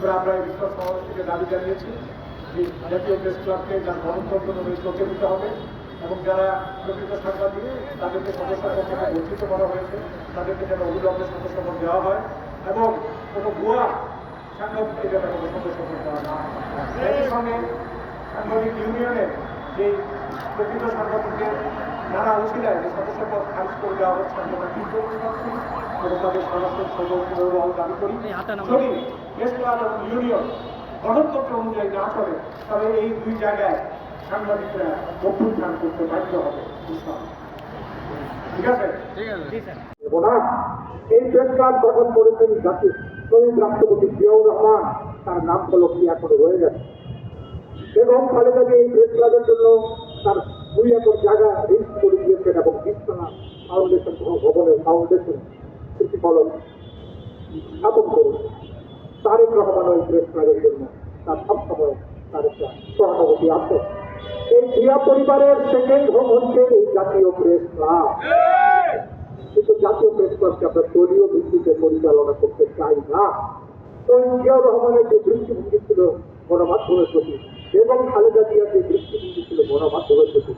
এবার আমরা এই বিশ্বাস সমাবেশ থেকে দাবি জানিয়েছি যে জাতীয় প্রেস ক্লাবকে যার গণতন্ত্র চোখে দিতে হবে এবং যারা প্রকৃত সাংবাদিক, তাদেরকে সদস্য থেকে বঞ্চিত করা হয়েছে, তাদেরকে যেন অবিলম্বে সদস্য পদ দেওয়া হয় এবং কোনো ভুয়া সাংবাদিককে যেন কোনো সদস্য পদ দেওয়া না একই সঙ্গে সাংবাদিক ইউনিয়নের যে প্রকৃত সাংবাদিকদের নানা উচিলায় যে সদস্য পদ খারিজ করে দেওয়া হচ্ছে, আমরা কিন্তু এবং সদস্য সদস্য দাবি করি। যদি প্রেস এবং ইউনিয়ন গণতন্ত্র অনুযায়ী না চলে তবে এই দুই জায়গায় সাংবাদিকরা অভ্যুত্থান করতে বাধ্য হবে ঠিক আছে? এই প্রেস ক্লাব গঠন করেছেন জাতির শহীদ রাষ্ট্রপতি জিয়াউর রহমান তার নাম ফলক কি এখনও রয়ে গেছে। এবং খালেদা জিয়া এই প্রেস ক্লাবের জন্য তার দুই একর জায়গা রিস্ক করে দিয়েছেন এবং বিশ্বনা ফাউন্ডেশন ভবনের ফাউন্ডেশন। প্রতিফলন স্থাপন করুন তারেক রহমান ওই প্রেস জন্য তার সবসময় তার সহানুভূতি আছে। এই জিয়া পরিবারের সেকেন্ড হোম হচ্ছে এই জাতীয় প্রেস ক্লাব কিন্তু জাতীয় প্রেস ক্লাবকে আমরা দলীয় ভিত্তিতে পরিচালনা করতে চাই না। তো জিয়াউর রহমানের যে দৃষ্টিভঙ্গি ছিল গণমাধ্যমের প্রতি এবং খালেদা জিয়ার যে দৃষ্টিভঙ্গি ছিল গণমাধ্যমের প্রতি